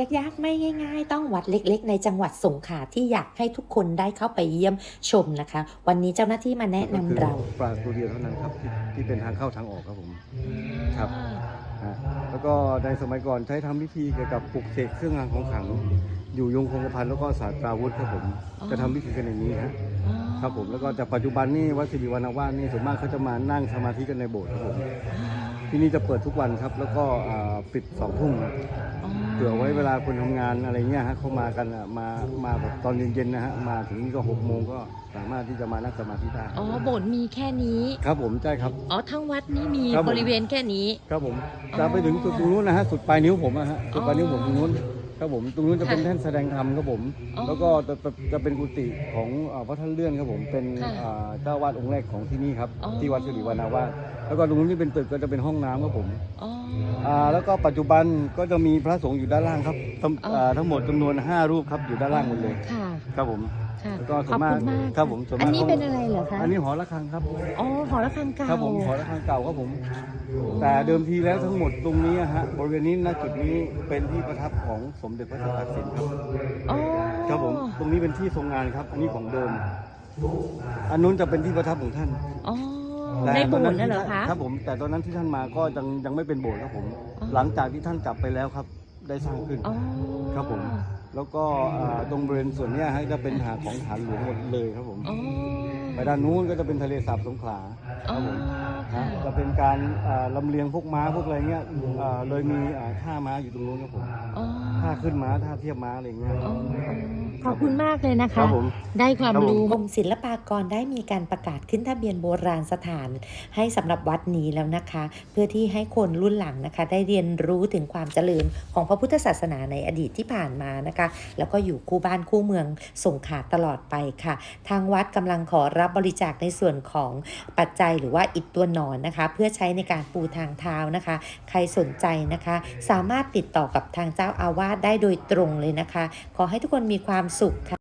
ยากๆ ไม่ง่าย ๆ ต้องวัดเล็ก ๆ ในจังหวัดสงขลาที่อยากให้ทุกคนได้เข้าไปเยี่ยมชมนะคะ วันนี้เจ้าหน้าที่มาแนะนำเรา ก็คือปลาตัวเดียวเท่านั้นครับที่ที่เป็นทางเข้าทางออกครับผมครับอ่าแล้วก็ในสมัยก่อนใช้ทำพิธีเกี่ยวกับปลุกเสกเครื่องรางของขลัง อยู่ยงคงกระพันแล้วก็ศาสตราวุธครับผม อ๋อ จะทำพิธีกันอย่างนี้ฮะครับผมแล้วก็แต่ปัจจุบันนี่วัดสิริวรรณวาสนี่ส่วนมากเขาจะมานั่งสมาธิกันในโบสถ์ครับผมที่นี่จะเปิดทุกวันครับ แล้วก็อ่าปิดสองทุ่มเผื่อไว้เวลาคนทำงานอะไรเงี้ยฮะเขามากันอะมามาแบบตอนเย็นๆนะฮะมาถึงนี่ก็หกโมงก็สามารถที่จะมานั่งสมาธิได้อ๋อโบสถ์มีแค่นี้ ครับผมใช่ครับ อ๋อทั้งวัดนี่มีครับผม บริเวณแค่นี้ ครับผมจะไปถึงสุดตรงนู้นนะฮะสุดปลายนิ้วผมนะฮะสุดปลายนิ้วผมตรงนู้น ครับผมตรงนู้นจะเป็นค่ะแท่นแสดงธรรมครับผม อ๋อแล้วก็จะจะจะเป็นกุฏิของเอ่อพระท่านเลื่อนครับผมเป็นค่ะอ่าเจ้าวาดองค์แรกของที่นี่ครับอ๋อ ที่วัดสิริวรรณาวาสแล้วก็ตรงนู้นที่เป็นตึกก็จะเป็นห้องน้ำครับผมอ๋อ อ่าแล้วก็ปัจจุบันก็จะมีพระสงฆ์อยู่ด้านล่างครับทั้งอ๋ออ่าทั้งหมดจำนวน 5 รูปครับอยู่ด้านล่างหมดเลยค่ะ ครับผม ค่ะแล้วก็ขส่วอบนมากคุณมากครับผมส่วนอัมานกนี้เขาเป็นอะไรเหรอคะ อันนี้หอระฆังครับอ๋อหอระฆังเก่า ครับผมหอระฆังเก่าครับผม แต่เดิมทีแล้วทั้งหมดตรงนี้อะฮะบริเวณนี้ณจุดนี้เป็นที่ประทับของสมเด็จพระเจ้าตากสินครับอ๋อครับผมตรงนี้เป็นที่ทรงงานครับ อันนี้ของเดิม อันนู้นจะเป็นที่ประทับของท่านอ๋อแต่ในโบตอสถ์น่ะเหรอคะครับผม แต่ตอนนั้นที่ท่านมาก็ยังยังไม่เป็นโบสถ์ครับผมอ๋อหลังจากที่ท่านกลับไปแล้วครับ ได้สร้างขึ้น อ๋อ ครับผม แล้วก็อ่าตรงบริเวณส่วนเนี้ยฮะจะเป็นหาดของฐานหลวงหมดเลยครับผม อ๋อ ไปด้านนู้นก็จะเป็นทะเลสาบสงขลาคอ๋อรับผมค่ะฮะจะ เป็นการอ่าลำเลียงพวกม้าพวกอะไรเงี้ยอ่าเลยมีอ่าท่าม้าอยู่ตรงนู้นครับผมอ๋อท่าขึ้นม้าท่าเทียบม้าอะไรเงี้ย อ๋อขอบคุณมากเลยนะครัคะบผม ได้ความครับผมรู้ กรมศิลปากรได้มีการประกาศขึ้นทะเบียนโบราณสถาน ให้สำหรับวัดนี้แล้วนะคะ เพื่อที่ให้คนรุ่นหลังนะคะ ได้เรียนรู้ถึงความเจริญของพระพุทธศาสนาในอดีตที่ผ่านมานะคะ แล้วก็อยู่คู่บ้านคู่เมืองสงขลาตลอดไปค่ะ ทางวัดกำลังขอรับบริจาคในส่วนของปัจจัยหรือว่าอิฐตัวหนอนนะคะเพื่อใช้ในการปูทางเท้านะคะ ใครสนใจนะคะ สามารถติดต่อกับทางเจ้าอาวาสได้โดยตรงเลยนะคะ ขอให้ทุกคนมีความสุขค่ะ